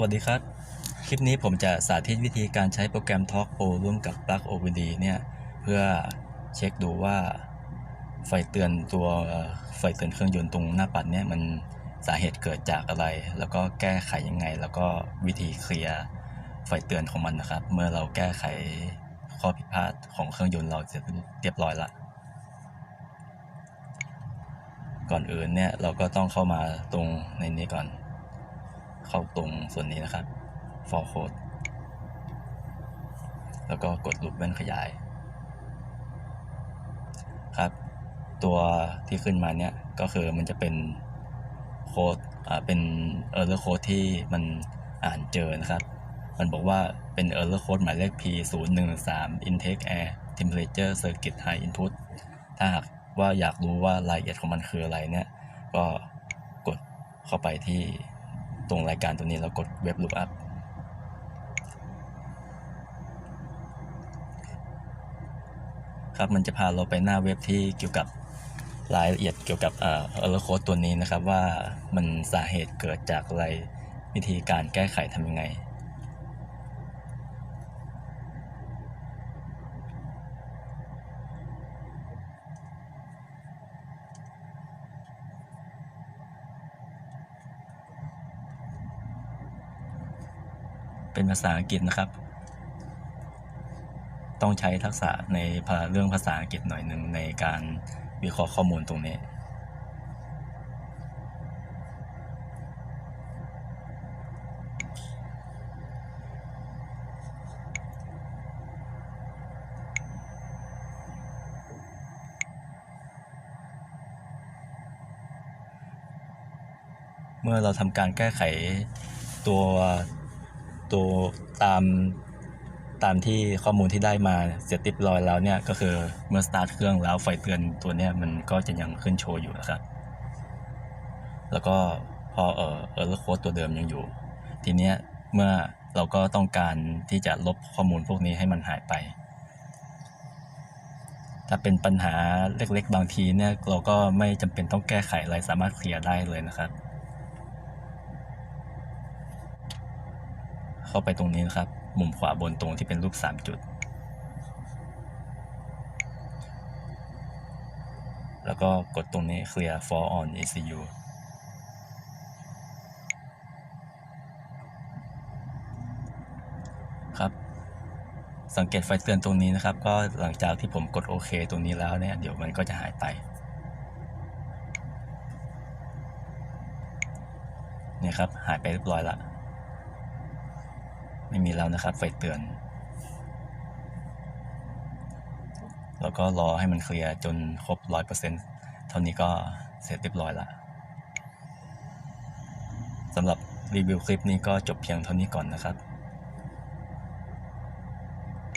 สวัสดีครับ คลิปนี้ผมจะสาธิตวิธีการใช้โปรแกรม Talk Pro ร่วมกับ Plug OBD เนี่ย เพื่อเช็คดูว่าไฟเตือนตัวไฟเตือนเครื่องยนต์ตรงหน้าปัดเนี่ย มันสาเหตุเกิดจากอะไร แล้วก็แก้ไขยังไง แล้วก็วิธีเคลียร์ไฟเตือนของมันนะครับ เมื่อเราแก้ไขข้อผิดพลาดของเครื่องยนต์เราเสร็จเรียบร้อยละก่อนอื่นเนี่ยเราก็ต้องเข้ามาตรงในนี้ก่อน เข้าตรงส่วนนี้นะครับ for code แล้วก็กดลูปแว่นขยาย ครับ ตัวที่ขึ้นมาเนี่ยก็คือมันจะเป็นโค้ดอ่าเป็น error code ที่มันอ่านเจอนะครับ มันบอกว่าเป็น error code หมายเลข P 0 1 3 intake air temperature circuit high input ถ้าหากว่าอยากรู้ว่ารายละเอียดของมันคืออะไรเนี่ย ก็กดเข้าไปที่ ตรงรายการตัวนี้เรากดเว็บ lookup ครับมันจะพาเราไปหน้าเว็บที่เกี่ยวกับรายละเอียดเกี่ยวกับเอ่อเออร์โคตัวนี้นะครับว่ามันสาเหตุเกิดจากอะไรวิธีการแก้ไขทำยังไง เป็นภาษาอังกฤษนะครับ ต้องใช้ทักษะในเรื่องภาษาอังกฤษหน่อยหนึ่งในการวิเคราะห์ข้อมูลตรงนี้เมื่อเราทำการแก้ไขตัว ตัวตามตามที่ข้อมูลที่ได้มาเสร็จเรียบร้อยแล้วเนี่ยก็คือเมื่อสตาร์ทเครื่องแล้วไฟเตือนตัวเนี้ยมันก็จะยังขึ้นโชว์อยู่นะครับ แล้วก็พอเออเออร์โค้ดตัวเดิมยังอยู่ ทีเนี้ยเมื่อเราก็ต้องการที่จะลบข้อมูลพวกนี้ให้มันหายไป ถ้าเป็นปัญหาเล็กๆบางทีเนี่ยเราก็ไม่จำเป็นต้องแก้ไขอะไรสามารถเคลียร์ได้เลยนะครับ เข้าไปตรงนี้นะครับ มุมขวาบนตรงที่เป็นรูป 3 จุด แล้วก็กดตรงนี้ clear for on ECU ครับ สังเกตไฟเตือนตรงนี้นะครับ ก็หลังจากที่ผมกดโอเคตรงนี้แล้วเนี่ย เดี๋ยวมันก็จะหายไปเนี่ยครับ หายไปเรียบร้อยละ ไม่มีแล้วนะครับ ไฟเตือน แล้วก็รอให้มันเคลียร์จนครบร้อยเปอร์เซ็นต์เท่านี้ก็เสร็จเรียบร้อยละสำหรับรีวิวคลิปนี้ก็จบเพียงเท่านี้ก่อนนะครับ